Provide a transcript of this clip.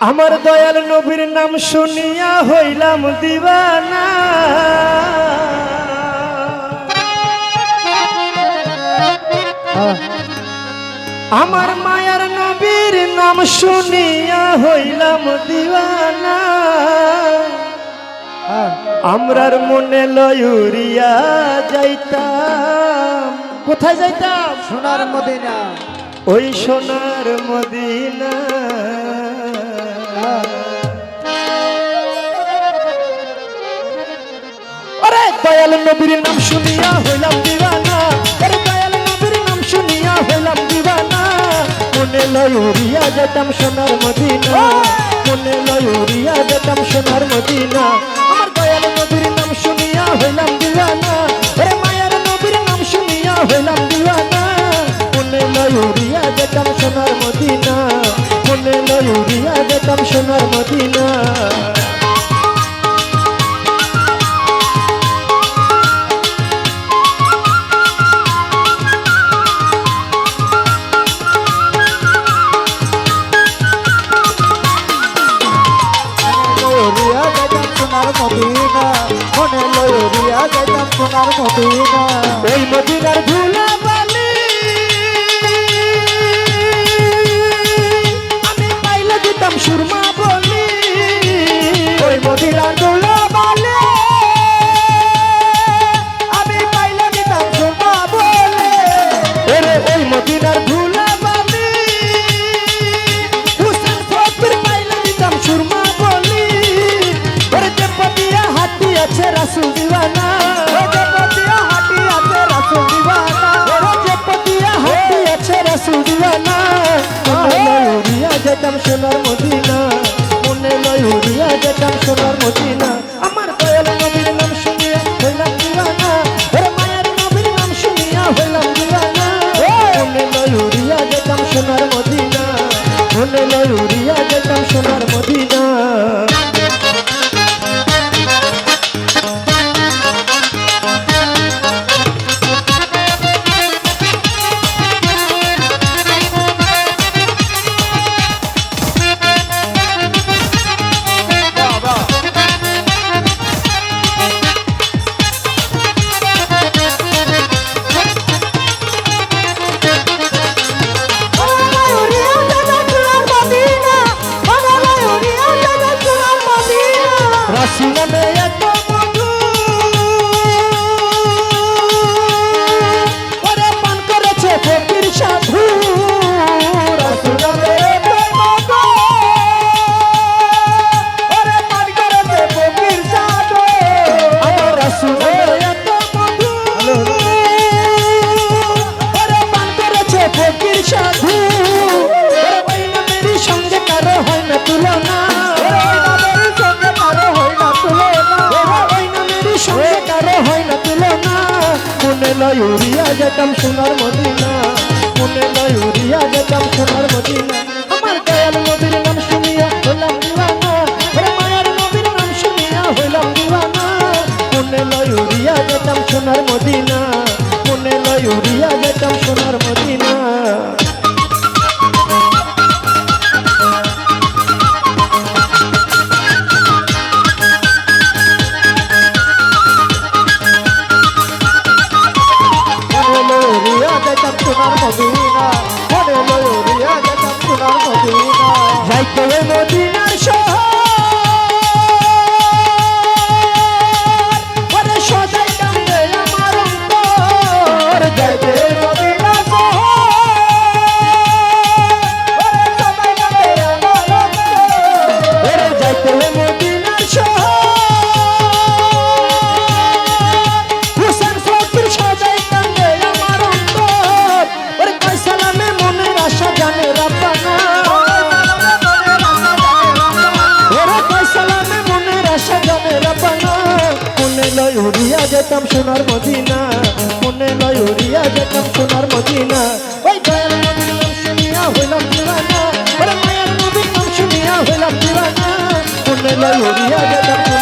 আমার দয়াল নবীর নাম শুনিয়া হইলাম দিবানা। আমার মায়ার নবীর নাম শুনিয়া হইলাম দিবানা। আমরার মনে লয়ুরিয়া যাইতাম। কোথায় যাইতাম? সোনার মদিনা। ওই সোনার মদিনা। নবীর নাম শুনিয়া হইলাম দিবানা। আরে দয়াল নবীর নাম শুনিয়া হইলাম দিবানা। মনে লয়ুরিয়া যেতাম সোনার মদিনা। মনে লয়ুরিয়া যেতাম সোনার মদিনা। আমার দয়াল নবীর নাম শুনিয়া হইলাম দিবানা। আরে মায়ের নবীর নাম শুনিয়া হইলাম দিবানা। মনে লয়ুরিয়া যেতাম সোনার মদিনা। সোনার মদিনা। যাইতাম সোনার মদিনা। ওই মদিনার ধুলা বালি আমি পাইলে দিতাম সুরমা বলি। ওই মদিনার ধুলা বালি আমি পাইলে দিতাম সুরমা বলি। ওই মদিনার সোনার মদিনা, মনে লয় উড়িয়া যেতাম সোনার মদিনা। আমার দয়াল নবীর নাম শুনিয়া হইলাম দিওয়ানা, ওরে মায়ের নবীর নাম শুনিয়া হইলাম দিওয়ানা। মনে লয় উড়িয়া যেতাম সোনার মদিনা, মনে লয় উড়িয়া যেতাম সোনার মদিনা। লয় উড়িয়া যেতাম সোনার মদিনা মনে লয় উড়িয়া যেতাম সোনার মদিনা। আমার দয়াল নবীর নাম শুনিয়া হইলাম দিওয়ানা, ওরে মায়ার নাম শুনিয়া হইলাম দিওয়ানা। মনে লয় যেতাম সোনার মদিনা মনে লয় যেতাম সোনার যাইতে যেতাম সোনার মদিনা। মনে লয় উড়িয়া যেতাম সোনার মদিনা। ওই দয়াল শুনিয়া হইলাম শুনিয়া হইলাম মনে লয় উড়িয়া যেতাম